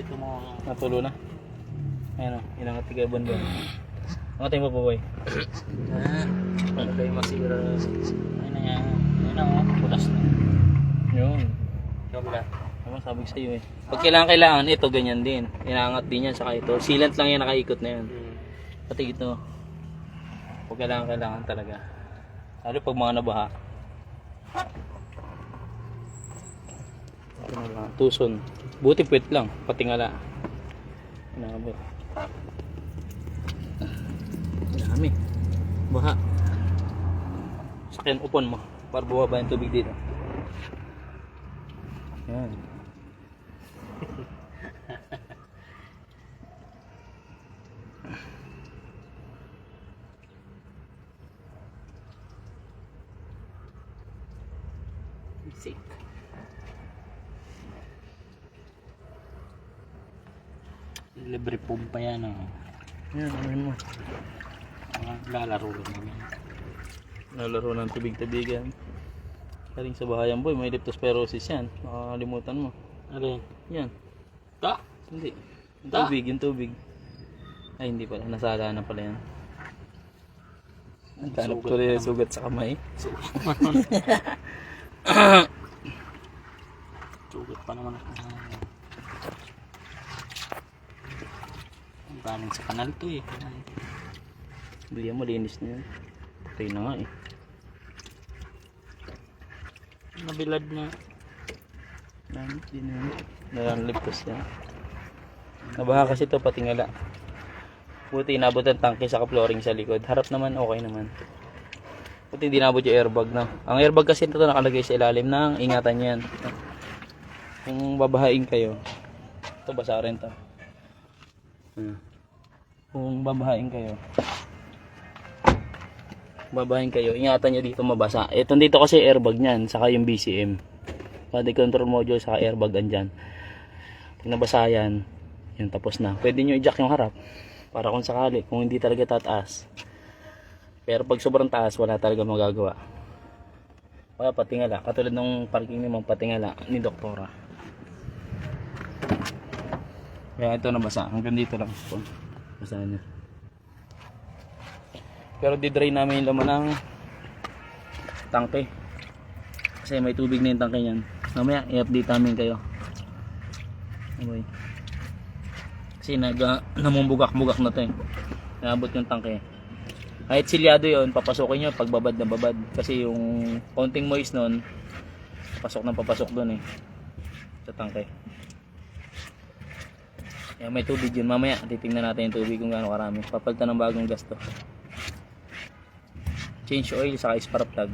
Ito mo. Natulo na. Ayan o, inangat tigay banda. Angatay mo po boy. Ah, ano kayo masira? Ayun na yan. Ayun na oh. Pulas na. Yun. Kabila. Ano sabi ko sa'yo eh. Pag kailangan kailangan, ito ganyan din. Inaangat din yan saka ito. Sealant lang yan nakaikot na yan. Hmm. Pati ito. Pag kailangan kailangan talaga. Lalo pag mga nabaha. Ito na lang. Tuson. Buti puwet lang. Patingala. Inabot. Dami. Baha. Sakyan upon mo. Para bumaba yung tubig dito. Yan. Sick. Libre pumpa yan oh. Yan, amin mo. Mga lalaro rin namin. Nalaro ng tubig-tubigan. Karing sa bahayan boy, may leptospirosis yan. Makakalimutan mo. Ano yan? Yan. Ta? Hindi. Yung Da? tubig, yung tubig. Ay, hindi pala. Nasala na pala yan. Nagkanap Sugat ko rin pa yung sugat sa kamay. Sugat pa naman ako. Ang galing sa kanal to eh. Bili mo, linis na yan. Patay na nga eh. Nabilad na. Dami, di na yan. Nalanliptos yan. Nabaha kasi to patingala. Buti inabot ang tangke sa flooring sa likod. Harap naman, okay naman. Buti hindi nabot yung airbag na. Ang airbag kasi ito nakalagay sa ilalim ng ingatan yan. Kung babahain kayo, ito basa rin to. Hmm. Kung babahain kayo, babahain kayo, ingatan nyo dito mabasa. Ito dito kasi airbag niyan, saka yung BCM. Body control module saka airbag andyan. Pag nabasa yan, yun tapos na. Pwede nyo i-jack yung harap para kung sakali, kung hindi talaga tataas. Pero pag sobrang taas, wala talaga magagawa. Kaya patingala, katulad ng parking ni Ma'am patingala ni Doktora. Kaya ito nabasa, hanggang dito lang. Basa niya. Pero di-dry namin yung laman ng tangke. Kasi may tubig na yung tangke niyan. Mamaya, i-update namin kayo. Okay. Kasi nag, uh, namumugak-bugak na to eh. Naabot yung tangke. Kahit silyado yon papasokin nyo pag babad na babad. Kasi yung konting moist nun, pasok na papasok doon eh. Sa tangke. Kaya may tubig yun. Mamaya, titingnan natin yung tubig kung gaano karami. Papalitan ng bagong gasto. Change oil sa spark plug.